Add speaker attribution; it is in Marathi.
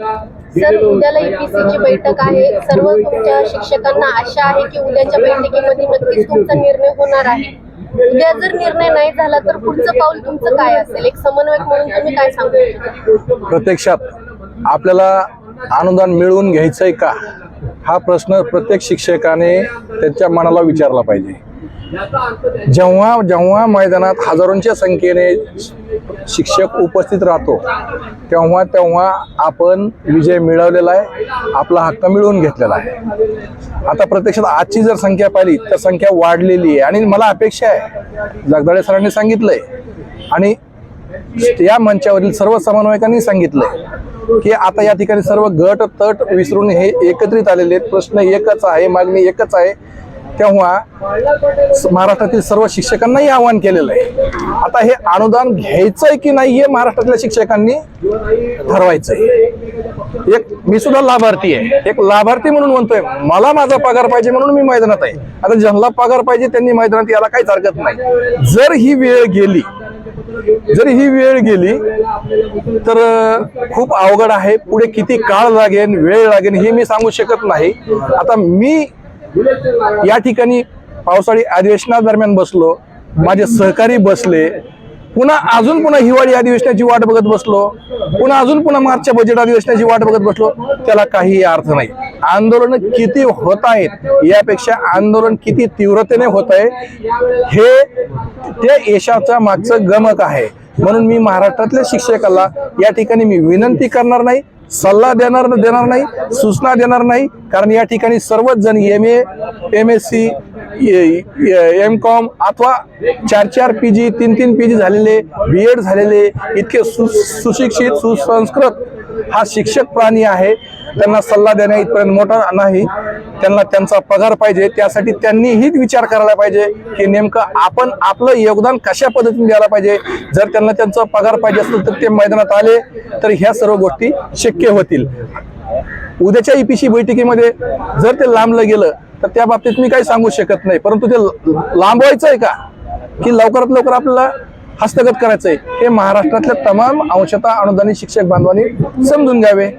Speaker 1: सर उद्याला ईपीसीची बैठक आहे. सर्व तुमच्या शिक्षकांना आशा आहे की उद्याच्या बैठकीमध्ये नक्कीच तुमचा निर्णय होणार आहे. उद्या जर निर्णय नाही झाला तर पुढचं पाऊल तुमचं काय असेल? एक समन्वयक म्हणून तुम्ही काय सांगू
Speaker 2: प्रत्यक्षात आपल्याला अनुदान मिळवून घ्यायचंय का? हा प्रश्न प्रत्येक शिक्षकाने त्यांच्या मनाला विचारला पाहिजे. जेव्हा जेव्हा मैदानात हजारोंच्या संख्येने शिक्षक उपस्थित राहतो. तेव्हा तेव्हा आपण विजय मिळवलेला आहे. आपला हक्क मिळवून घेतलेला आहे. आता प्रत्यक्षात आजची जर संख्या पाहिली तर संख्या वाढलेली आहे. आणि मला अपेक्षा आहे जगदाळे सरांनी सांगितलंय. आणि या मंचावरील सर्व समन्वयकांनी सांगितलंय की आता या ठिकाणी सर्व गट तट विसरून हे एकत्रित आलेले आहेत. प्रश्न एकच आहे मागणी एकच आहे. तेव्हा स- महाराष्ट्रातील सर्व शिक्षकांनाही आवाहन केलेलं आहे. आता हे अनुदान घ्यायचंय की नाही हे महाराष्ट्रातल्या शिक्षकांनी ठरवायचंय. एक मी सुद्धा लाभार्थी आहे. एक लाभार्थी म्हणून म्हणतोय मला माझा पगार पाहिजे म्हणून मी मैदानात आहे. आता ज्यांना पगार पाहिजे त्यांनी मैदानात याला काहीच हरकत नाही. जर ही वेळ गेली जर ही वेळ गेली तर खूप अवघड आहे. पुढे किती काळ लागेल वेळ लागेल हे मी सांगू शकत नाही. आता मी या ठिकाणी पावसाळी अधिवेशनादरम्यान बसलो माझे सहकारी बसले पुन्हा अजून पुन्हा हिवाळी अधिवेशनाची वाट बघत बसलो पुन्हा अजून पुन्हा मार्चच्या बजेट अधिवेशनाची वाट बघत बसलो त्याला काही अर्थ नाही. आंदोलन किती होत आहेत यापेक्षा आंदोलन किती तीव्रतेने होत आहे हे त्या यशाच्या मागचं गमक आहे. म्हणून मी महाराष्ट्रातल्या शिक्षकाला या ठिकाणी मी विनंती करणार नाही सल्ला देणार देणार नाही सूचना देणार नाही कारण या ठिकाणी सर्वच जण M A M S C M com अथवा चार चार पी जी तीन तीन पी जी झालेले बी एड झालेले इतके सु सुशिक्षित सुसंस्कृत हा शिक्षक प्राणी आहे. त्यांना सल्ला देण्या इथपर्यंत मोठा नाही. त्यांना त्यांचा पगार पाहिजे. त्यासाठी त्यांनीही विचार करायला पाहिजे की नेमकं आपण आपलं योगदान कशा पद्धतीने द्यायला पाहिजे? जर त्यांना त्यांचा पगार पाहिजे असेल तर ते मैदानात आले तर ह्या सर्व गोष्टी शक्य होतील. उद्याच्या ईपीसी बैठकीमध्ये जर ते लांबलं गेलं तर त्या बाबतीत मी काही सांगू शकत नाही. परंतु ते लांबवायचं आहे का? की लवकरात लवकर आपल्याला हस्तगत करायचंय. हे महाराष्ट्रातल्या तमाम अंशतः अनुदानित शिक्षक बांधवांनी समजून घ्यावे.